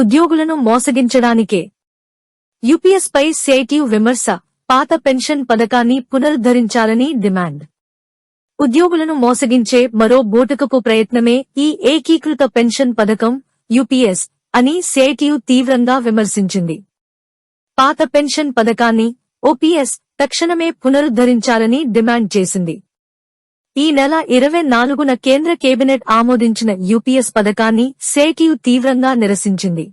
ఉద్యోగులను మోసగించడానికే. యూపీఎస్ పై సేటివ్ విమర్శ పాత పెన్షన్ పథకాన్ని పునరుద్ధరించాలని డిమాండ్. ఉద్యోగులను మోసగించే మరో బోటకపు ప్రయత్నమే ఈ ఏకీకృత పెన్షన్ పథకం యూపీఎస్ అని సేటివ్ తీవ్రంగా విమర్శించింది. పాత పెన్షన్ పథకాన్ని ఓపీఎస్ తక్షణమే పునరుద్ధరించాలని డిమాండ్ చేసింది. ఈ నెల ఇరవై నాలుగున కేంద్ర కేబినెట్ ఆమోదించిన యూపీఎస్ పథకాన్ని సేటియు తీవ్రంగా నిరసించింది.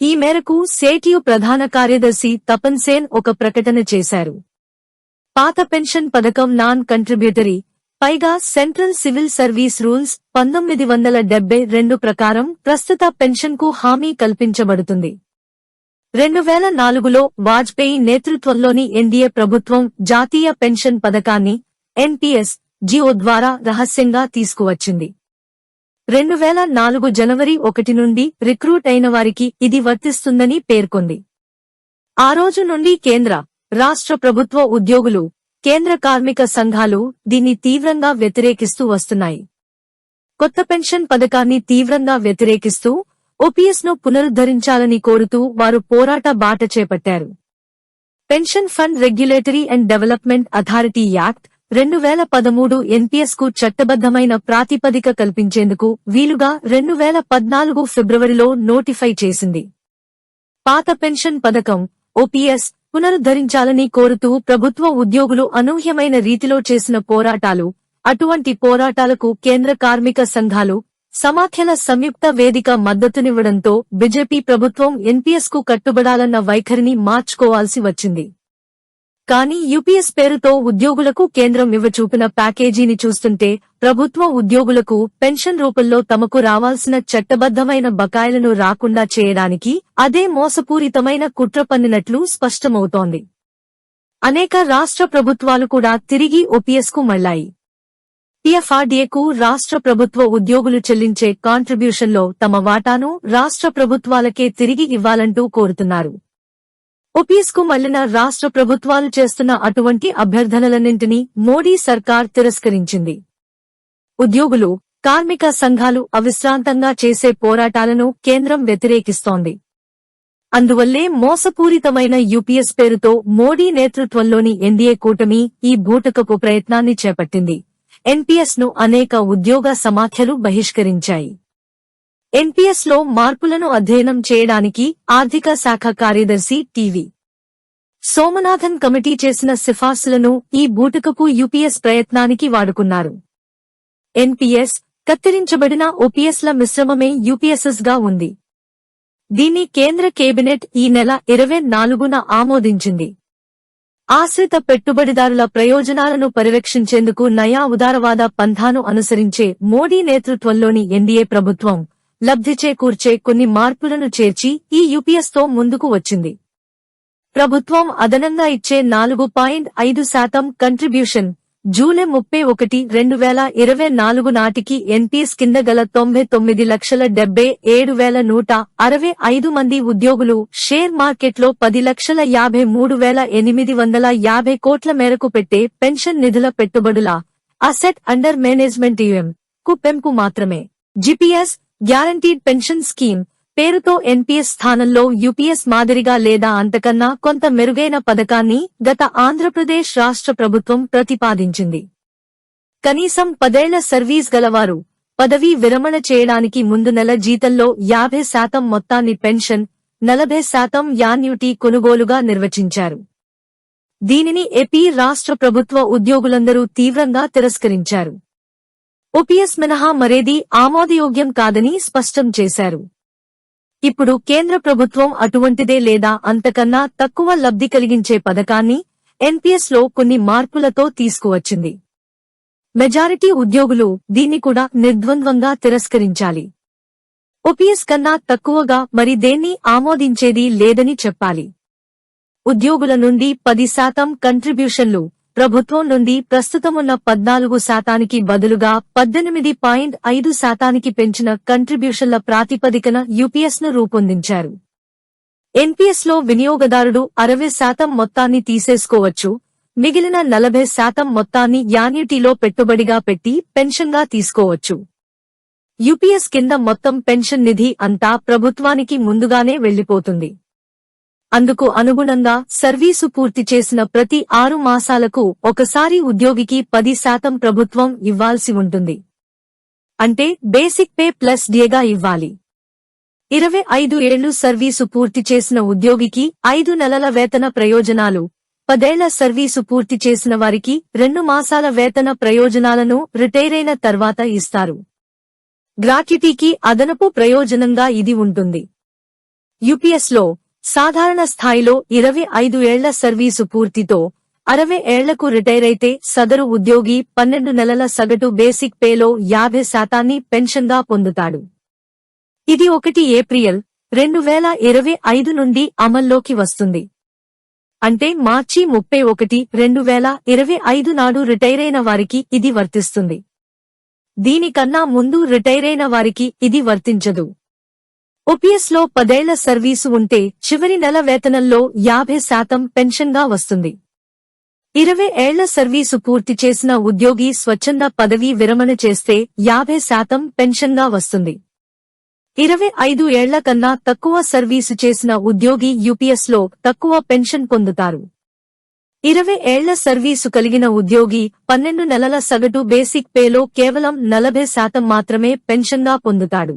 ఈ మేరకు సేటియు ప్రధాన కార్యదర్శి తపన్ సేన్ ఒక ప్రకటన చేశారు. పాత పెన్షన్ పథకం నాన్ కంట్రిబ్యూటరీ పైగా సెంట్రల్ సివిల్ సర్వీస్ రూల్స్ పంతొమ్మిది వందల డెబ్బై రెండు ప్రకారం ప్రస్తుత పెన్షన్కు హామీ కల్పించబడుతుంది. రెండు వేల నాలుగులో వాజ్పేయి నేతృత్వంలోని ఎన్డీఏ ప్రభుత్వం జాతీయ పెన్షన్ పథకాన్ని ఎన్పీఎస్ జిఓ ద్వారా రహస్యంగా తీసుకువచ్చింది. రెండు వేల నాలుగు జనవరి ఒకటి నుండి రిక్రూట్ అయిన వారికి ఇది వర్తిస్తుందని పేర్కొంది. ఆ రోజు నుండి కేంద్ర రాష్ట్ర ప్రభుత్వ ఉద్యోగులు కేంద్ర కార్మిక సంఘాలు దీన్ని తీవ్రంగా వ్యతిరేకిస్తూ వస్తున్నాయి. కొత్త పెన్షన్ పథకాన్ని తీవ్రంగా వ్యతిరేకిస్తూ ఓపీఎస్ను పునరుద్ధరించాలని కోరుతూ వారు పోరాట బాట చేపట్టారు. Pension fund regulatory and development authority act రెండు వేల పదమూడు ఎన్పిఎస్కు చట్టబద్దమైన ప్రాతిపదిక కల్పించేందుకు వీలుగా రెండు వేల పద్నాలుగు ఫిబ్రవరిలో నోటిఫై చేసింది. పాత పెన్షన్ పథకం ఓపీఎస్ పునరుద్ధరించాలని కోరుతూ ప్రభుత్వ ఉద్యోగులు అనూహ్యమైన రీతిలో చేసిన పోరాటాలు అటువంటి పోరాటాలకు కేంద్ర కార్మిక సంఘాలు సమాఖ్యల సంయుక్త వేదిక మద్దతునివ్వడంతో బీజేపీ ప్రభుత్వం ఎన్పిఎస్కు కట్టుబడాలన్న వైఖరిని మార్చుకోవాల్సి వచ్చింది. కానీ యూపీఎస్ పేరుతో ఉద్యోగులకు కేంద్రం ఇవ్వచూపిన ప్యాకేజీని చూస్తుంటే ప్రభుత్వ ఉద్యోగులకు పెన్షన్ రూపంలో తమకు రావాల్సిన చట్టబద్దమైన బకాయిలను రాకుండా చేయడానికి అదే మోసపూరితమైన కుట్ర పన్నినట్లు స్పష్టమవుతోంది. అనేక రాష్ట్ర ప్రభుత్వాలు కూడా తిరిగి ఓపీఎస్కు మళ్ళాయి. పిఎఫ్ఆర్డీఏకు రాష్ట్ర ప్రభుత్వ ఉద్యోగులు చెల్లించే కాంట్రిబ్యూషన్లో తమ వాటాను రాష్ట్ర ప్రభుత్వాలకే తిరిగి ఇవ్వాలంటూ కోరుతున్నారు. ఓపీఎస్కు మళ్ళిన రాష్ట్ర ప్రభుత్వాలు చేస్తున్న అటువంటి అభ్యర్థనలన్నింటినీ మోడీ సర్కార్ తిరస్కరించింది. ఉద్యోగులు కార్మిక సంఘాలు అవిశ్రాంతంగా చేసే పోరాటాలను కేంద్రం వ్యతిరేకిస్తోంది. అందువల్లే మోసపూరితమైన యూపీఎస్ పేరుతో మోడీ నేతృత్వంలోని ఎన్డీఏ కూటమి ఈ బూటకపు ప్రయత్నాన్ని చేపట్టింది. ఎన్పీఎస్ను అనేక ఉద్యోగ సమాఖ్యలు బహిష్కరించాయి. ఎన్పిఎస్లో మార్పులను అధ్యయనం చేయడానికి ఆర్థిక శాఖ కార్యదర్శి టీవీ. సోమనాథన్ కమిటీ చేసిన సిఫార్సులను ఈ బూటకపు యూపీఎస్ ప్రయత్నానికి వాడుకున్నారు. ఎన్పిఎస్ కత్తిరించబడిన ఓపీఎస్ల మిశ్రమమే యూపీఎస్ఎస్గా ఉంది. దీన్ని కేంద్ర కేబినెట్ ఈ నెల ఇరవై నాలుగున ఆమోదించింది. ఆశ్రిత పెట్టుబడిదారుల ప్రయోజనాలను పరిరక్షించేందుకు నయా ఉదారవాద పంథాను అనుసరించే మోడీ నేతృత్వంలోని ఎన్డీఏ ప్రభుత్వం లబ్ధి చేకూర్చే కొన్ని మార్పులను చేర్చి ఈ యూపీఎస్తో ముందుకు వచ్చింది. ప్రభుత్వం అదనంగా ఇచ్చే నాలుగు పాయింట్ ఐదు శాతం కంట్రిబ్యూషన్ జూలై ముప్పై ఒకటి రెండు వేల ఇరవై నాలుగు నాటికి ఎన్పీఎస్ కింద గల తొంభై తొమ్మిది లక్షల డెబ్బై ఏడు వేల నూట అరవై ఐదు మంది ఉద్యోగులు షేర్ మార్కెట్లో పది లక్షల యాభై మూడు వేల ఎనిమిది వందల యాభై కోట్ల మేరకు పెట్టే పెన్షన్ నిధుల పెట్టుబడుల అసెట్ అండర్ మేనేజ్మెంట్ యుఎం కు పెంపు మాత్రమే. జిపిఎస్ గ్యారంటీడ్ పెన్షన్ స్కీమ్ పేరుతో ఎన్పీఎస్ స్థానంలో యూపీఎస్ మాదిరిగా లేదా అంతకన్నా కొంత మెరుగైన పథకాన్ని గత ఆంధ్రప్రదేశ్ రాష్ట్ర ప్రభుత్వం ప్రతిపాదించింది. కనీసం పదేళ్ళ సర్వీస్ గలవారు పదవీ విరమణ చేయడానికి ముందు నెల జీతంలో యాభై శాతం మొత్తాన్ని పెన్షన్ నలభై శాతం యాన్యుటీ కొనుగోలుగా నిర్వచించారు. దీనిని ఏపీ రాష్ట్ర ప్రభుత్వ ఉద్యోగులందరూ తీవ్రంగా తిరస్కరించారు. ఓపీఎస్ మినహా మరేది ఆమోదయోగ్యం కాదని స్పష్టం చేశారు. ఇప్పుడు కేంద్ర ప్రభుత్వం అటువంటిదే లేదా అంతకన్నా తక్కువ లబ్ధి కలిగించే పథకాన్ని ఎన్పీఎస్లో కొన్ని మార్పులతో తీసుకువచ్చింది. మెజారిటీ ఉద్యోగులు దీన్ని కూడా నిర్ద్వంద్వంగా తిరస్కరించాలి. ఓపీఎస్ కన్నా తక్కువగా మరి దేన్ని ఆమోదించేది లేదని చెప్పాలి. ఉద్యోగుల నుండి పది శాతం కంట్రిబ్యూషన్లు ప్రభుత్వం నుండి ప్రస్తుతమున్న పద్నాలుగు శాతానికి బదులుగా పద్దెనిమిది పాయింట్ ఐదు శాతానికి పెంచిన కంట్రిబ్యూషన్ల ప్రాతిపదికన యూపీఎస్ను రూపొందించారు. ఎన్పీఎస్లో వినియోగదారుడు అరవై శాతం మొత్తాన్ని తీసేసుకోవచ్చు. మిగిలిన నలభై శాతం మొత్తాన్ని యాన్యుటీలో పెట్టుబడిగా పెట్టి పెన్షన్గా తీసుకోవచ్చు. యూపీఎస్ కింద మొత్తం పెన్షన్ నిధి అంతా ప్రభుత్వానికి ముందుగానే వెళ్ళిపోతుంది అందుకు అనుగుణంగా సర్వీసు పూర్తి చేసిన ప్రతి ఆరు మాసాలకు ఒకసారి ఉద్యోగికి పది శాతం ప్రభుత్వం ఇవ్వాల్సి ఉంటుంది. అంటే బేసిక్ పే ప్లస్ డేగా ఇవ్వాలి. ఇరవై ఐదు ఏళ్ళు సర్వీసు పూర్తి చేసిన ఉద్యోగికి ఐదు నెలల వేతన ప్రయోజనాలు పదేళ్ళ సర్వీసు పూర్తి చేసిన వారికి రెండు మాసాల వేతన ప్రయోజనాలను రిటైరైన తర్వాత ఇస్తారు. గ్రాట్యుటీకి అదనపు ప్రయోజనంగా ఇది ఉంటుంది. యుపిఎస్లో సాధారణ స్థాయిలో ఇరవై ఐదు ఏళ్ళ సర్వీసు పూర్తితో అరవై ఏళ్ళకు రిటైరైతే సదరు ఉద్యోగి పన్నెండు నెలల సగటు బేసిక్ పేలో యాభై శాతాన్ని పెన్షన్గా పొందుతాడు. ఇది ఒకటి ఏప్రిల్ రెండు వేల ఇరవై ఐదు నుండి అమల్లోకి వస్తుంది. అంటే మార్చి ముప్పై ఒకటి రెండు వేల ఇరవై ఐదు నాడు రిటైరైన వారికి ఇది వర్తిస్తుంది. దీనికన్నా ముందు రిటైరైన వారికి ఇది వర్తించదు. ఓపీఎస్లో పదేళ్ళ సర్వీసు ఉంటే చివరి నెల వేతనంలో యాభై శాతం పెన్షన్గా వస్తుంది. ఇరవై ఏళ్ళ సర్వీసు పూర్తి చేసిన ఉద్యోగి స్వచ్ఛంద పదవీ విరమణ చేస్తే యాభై శాతం పెన్షన్గా వస్తుంది. ఇరవై ఐదు ఏళ్ళ కన్నా తక్కువ సర్వీసు చేసిన ఉద్యోగి యూపీఎస్లో తక్కువ పెన్షన్ పొందుతారు. ఇరవై ఏళ్ళ సర్వీసు కలిగిన ఉద్యోగి పన్నెండు నెలల సగటు బేసిక్ పేలో కేవలం నలభై శాతం మాత్రమే పెన్షన్గా పొందుతాడు.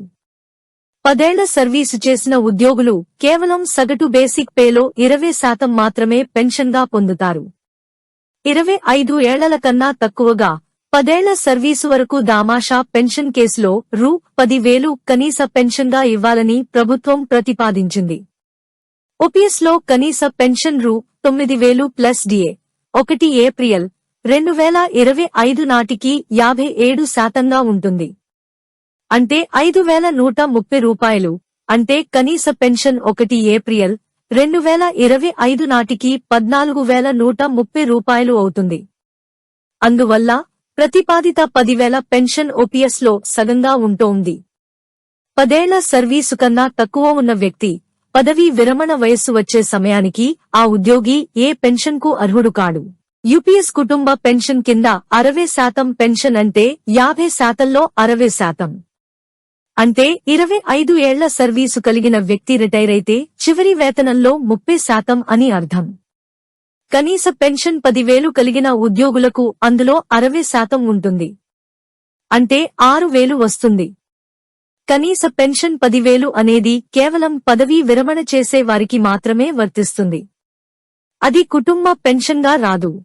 పదేళ్ళ సర్వీసు చేసిన ఉద్యోగులు కేవలం సగటు బేసిక్ పేలో ఇరవై శాతం మాత్రమే పెన్షన్గా పొందుతారు. ఇరవై ఐదు ఏళ్ళ కన్నా తక్కువగా పదేళ్ళ సర్వీసు వరకు దామాషా పెన్షన్ కేసులో రూ. పదివేలు కనీస పెన్షన్గా ఇవ్వాలని ప్రభుత్వం ప్రతిపాదించింది. ఓపీఎస్లో కనీస పెన్షన్ రూ. తొమ్మిది వేలు ప్లస్ డిఏ ఒకటి ఏప్రిల్ రెండు వేల ఇరవై ఐదు నాటికి యాభై ఏడు శాతంగా ఉంటుంది. అంటే ఐదు వేల నూట ముప్పై రూపాయలు. అంటే కనీస పెన్షన్ ఒకటి ఏప్రిల్ రెండు వేల ఇరవై ఐదు నాటికి పద్నాలుగు వేల నూట ముప్పై రూపాయలు అవుతుంది. అందువల్ల ప్రతిపాదిత పదివేల పెన్షన్ ఓపీఎస్లో సగంగా ఉంటోంది. పదేళ్ళ సర్వీసు కన్నా తక్కువ ఉన్న వ్యక్తి పదవీ విరమణ వయస్సు వచ్చే సమయానికి ఆ ఉద్యోగి ఏ పెన్షన్కు అర్హుడు కాడు. యూపీఎస్ కుటుంబ పెన్షన్ కింద అరవై శాతం పెన్షన్ అంటే యాభై శాతంలో అరవై శాతం. అంటే ఇరవై ఐదు ఏళ్ళ సర్వీసు కలిగిన వ్యక్తి రిటైర్ అయితే చివరి వేతనంలో ముప్పై శాతం అని అర్థం. కనీస పెన్షన్ పదివేలు కలిగిన ఉద్యోగులకు అందులో అరవై శాతం ఉంటుంది. అంటే ఆరు వేలు వస్తుంది. కనీస పెన్షన్ పదివేలు అనేది కేవలం పదవీ విరమణ చేసే వారికి మాత్రమే వర్తిస్తుంది. అది కుటుంబ పెన్షన్గా రాదు.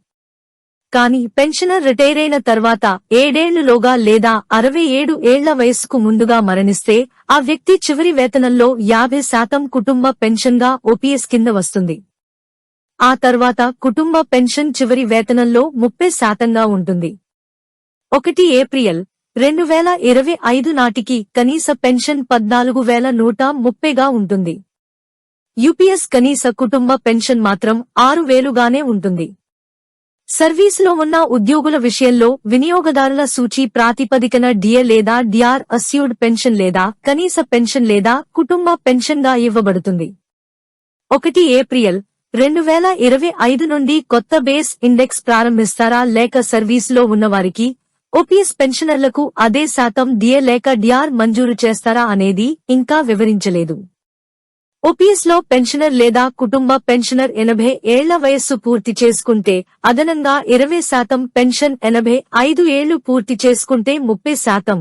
కానీ పెన్షనర్ రిటైర్ అయిన తర్వాత ఏడేళ్ళులోగా లేదా అరవై ఏడు ఏళ్ళ వయసుకు ముందుగా మరణిస్తే ఆ వ్యక్తి చివరి వేతనంలో యాభై శాతం కుటుంబ పెన్షన్గా ఓపీఎస్ కింద వస్తుంది. ఆ తర్వాత కుటుంబ పెన్షన్ చివరి వేతనంలో ముప్పై శాతంగా ఉంటుంది. ఒకటి ఏప్రిల్ రెండు వేల ఇరవై ఐదు నాటికి కనీస పెన్షన్ పద్నాలుగు వేల నూట ముప్పైగా ఉంటుంది. యూపీఎస్ కనీస కుటుంబ పెన్షన్ మాత్రం ఆరు వేలుగానే ఉంటుంది. సర్వీసులో ఉన్న ఉద్యోగుల విషయంలో వినియోగదారుల సూచి ప్రాతిపదికన డిఏ లేదా డిఆర్ అస్యూర్డ్ పెన్షన్ లేదా కనీస పెన్షన్ లేదా కుటుంబ పెన్షన్గా ఇవ్వబడుతుంది. ఒకటి ఏప్రిల్ రెండు వేల ఇరవై ఐదు నుండి కొత్త బేస్ ఇండెక్స్ ప్రారంభిస్తారా లేక సర్వీసులో ఉన్నవారికి ఓపీఎస్ పెన్షనర్లకు అదే శాతం డిఏ లేక డిఆర్ మంజూరు చేస్తారా అనేది ఇంకా వివరించలేదు. ఓపీఎస్లో పెన్షనర్ లేదా కుటుంబ పెన్షనర్ ఎనభై ఏళ్ళ వయస్సు పూర్తి చేసుకుంటే అదనంగా ఇరవై శాతం పెన్షన్ ఎనభై ఐదు ఏళ్ళు పూర్తి చేసుకుంటే ముప్పై శాతం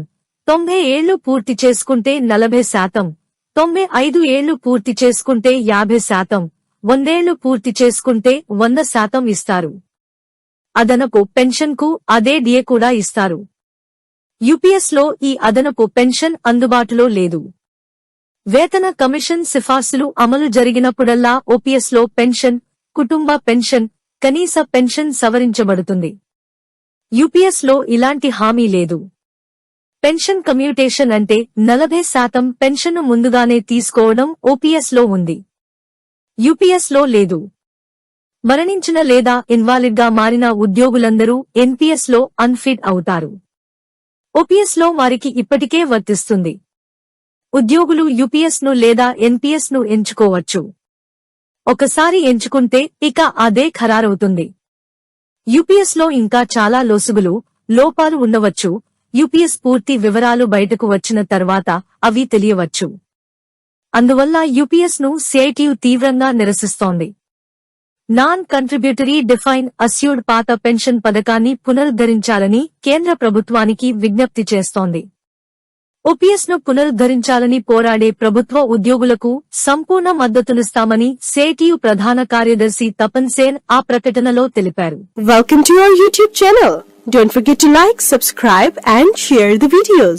తొంభై ఏళ్ళు పూర్తి చేసుకుంటే నలభై శాతం తొంభై ఐదు ఏళ్ళు పూర్తి చేసుకుంటే యాభై శాతం వందేళ్ళు పూర్తి చేసుకుంటే వంద శాతం ఇస్తారు. అదనపు పెన్షన్కు అదే డిఏ కూడా ఇస్తారు. యూపీఎస్లో ఈ అదనపు పెన్షన్ అందుబాటులో లేదు. వేతన కమిషన్ సిఫార్సులు అమలు జరిగినప్పుడల్లా ఓపీఎస్లో పెన్షన్ కుటుంబ పెన్షన్ కనీస పెన్షన్ సవరించబడుతుంది. యూపీఎస్లో ఇలాంటి హామీ లేదు. పెన్షన్ కమ్యూటేషన్ అంటే నలభై శాతం పెన్షన్ను ముందుగానే తీసుకోవడం ఓపీఎస్లో ఉంది. యూపీఎస్లో లేదు. మరణించిన లేదా ఇన్వాలిడ్గా మారిన ఉద్యోగులందరూ ఎన్పీఎస్లో అన్ఫిట్ అవుతారు. ఓపీఎస్లో వారికి ఇప్పటికే వర్తిస్తుంది. ఉద్యోగులు యూపీఎస్ను లేదా ఎన్పీఎస్ను ఎంచుకోవచ్చు. ఒకసారి ఎంచుకుంటే ఇక అదే ఖరారవుతుంది. యూపీఎస్లో ఇంకా చాలా లోసుగులు లోపాలు ఉండవచ్చు. యూపీఎస్ పూర్తి వివరాలు బయటకు వచ్చిన తర్వాత అవి తెలియవచ్చు. అందువల్ల యూపీఎస్ను సిఐటియు తీవ్రంగా నిరసిస్తోంది. నాన్ కంట్రిబ్యూటరీ డిఫైన్ అస్యూర్డ్ పాత పెన్షన్ పథకాన్ని పునరుద్ధరించాలని కేంద్ర ప్రభుత్వానికి విజ్ఞప్తి చేస్తోంది. ఒపిఎస్ను పునరుద్ధరించాలని పోరాడే ప్రభుత్వ ఉద్యోగులకు సంపూర్ణ మద్దతునిస్తామని సేటియు ప్రధాన కార్యదర్శి తపన్ సేన్ ఆ ప్రకటనలో తెలిపారు. Welcome to YouTube channel don't forget to like subscribe and share the videos